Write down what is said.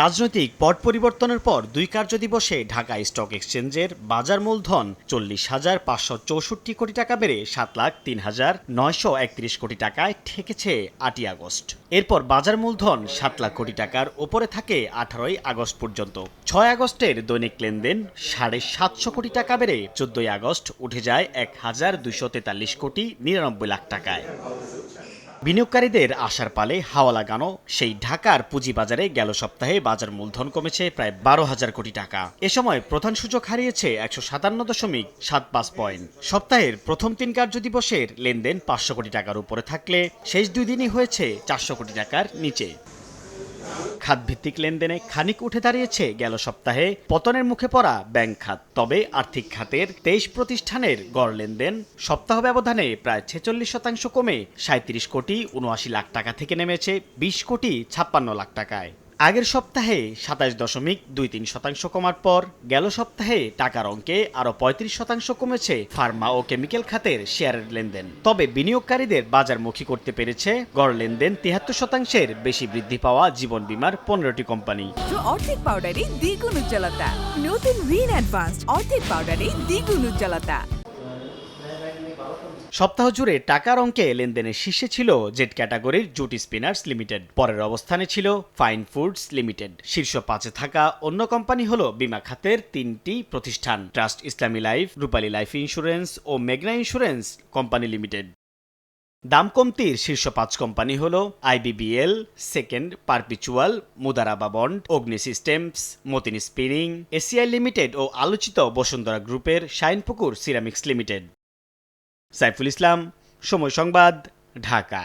রাজনৈতিক পট পরিবর্তনের পর দুই কার্যদিবসে ঢাকা স্টক এক্সচেঞ্জের বাজার মূলধন চল্লিশ হাজার পাঁচশো চৌষট্টি কোটি টাকা বেড়ে সাত লাখ তিন হাজার নয়শো একত্রিশ কোটি টাকায় ঠেকেছে আটই আগস্ট। এরপর বাজার মূলধন সাত লাখ কোটি টাকার ওপরে থাকে আঠারোই আগস্ট পর্যন্ত। ছয় আগস্টের দৈনিক লেনদেন সাড়ে সাতশো কোটি টাকা বেড়ে চোদ্দই আগস্ট উঠে যায় এক হাজার দুইশো তেতাল্লিশ কোটি নিরানব্বই লাখ টাকায়। বিনিয়োগকারীদের আশার পালে হাওয়া লাগানো, সেই ঢাকার পুঁজিবাজারে গেল সপ্তাহে বাজার মূলধন কমেছে প্রায় বারো হাজার কোটি টাকা। এ সময় প্রধান সূচক হারিয়েছে একশো সাতান্ন দশমিক সাত পাঁচ পয়েন্ট। সপ্তাহের প্রথম তিন কার্য দিবসের লেনদেন পাঁচশো কোটি টাকার উপরে থাকলে শেষ দুই দিনই হয়েছে চারশো কোটি টাকার নিচে। খাতভিত্তিক লেনদেনে খানিক উঠে দাঁড়িয়েছে গেল সপ্তাহে। পতনের মুখে পড়া ব্যাংক খাত। তবে আর্থিক খাতের তেইশ প্রতিষ্ঠানের গড় লেনদেন সপ্তাহ ব্যবধানে প্রায় ছেচল্লিশ শতাংশ কমে সাঁত্রিশ কোটি উনআশি লাখ টাকা থেকে নেমেছে বিশ কোটি ছাপ্পান্ন লাখ টাকায়। আগের সপ্তাহে সাতাশ দশমিক দুই তিন শতাংশ কমার পর গেল সপ্তাহে টাকার অঙ্কে আরও পঁয়ত্রিশ শতাংশ কমেছে ফার্মা ও কেমিক্যাল খাতের শেয়ারের লেনদেন। তবে বিনিয়োগকারীদের বাজারমুখী করতে পেরেছে গড় লেনদেন তিয়াত্তর শতাংশের বেশি বৃদ্ধি পাওয়া জীবন বীমার পনেরোটি কোম্পানি। অর্ধেক পাউডারে দ্বিগুণ উজ্জ্বলতা। নতুন অ্যাডভান্সড অর্ধেক পাউডারে দ্বিগুণ উজ্জ্বলতা। সপ্তাহ জুড়ে টাকার অঙ্কে লেনদেনের শীর্ষে ছিল জেট ক্যাটাগরির জুটি স্পিনার্স লিমিটেড। পরের অবস্থানে ছিল ফাইন ফুডস লিমিটেড। শীর্ষ পাঁচে থাকা অন্য কোম্পানি হল বিমা খাতের তিনটি প্রতিষ্ঠান। Trust Islami life, Rupali life insurance ও মেঘনা ইন্স্যুরেন্স কোম্পানি লিমিটেড। দাম কমতির শীর্ষ পাঁচ কোম্পানি হল IBBL, second perpetual, Mudaraba bond, Agni systems, Matin spinning, ACI limited ও আলোচিত বসুন্ধরা গ্রুপের শাইনপুকুর সিরামিক্স লিমিটেড। সাইফুল ইসলাম সময় সংবাদ ঢাকা।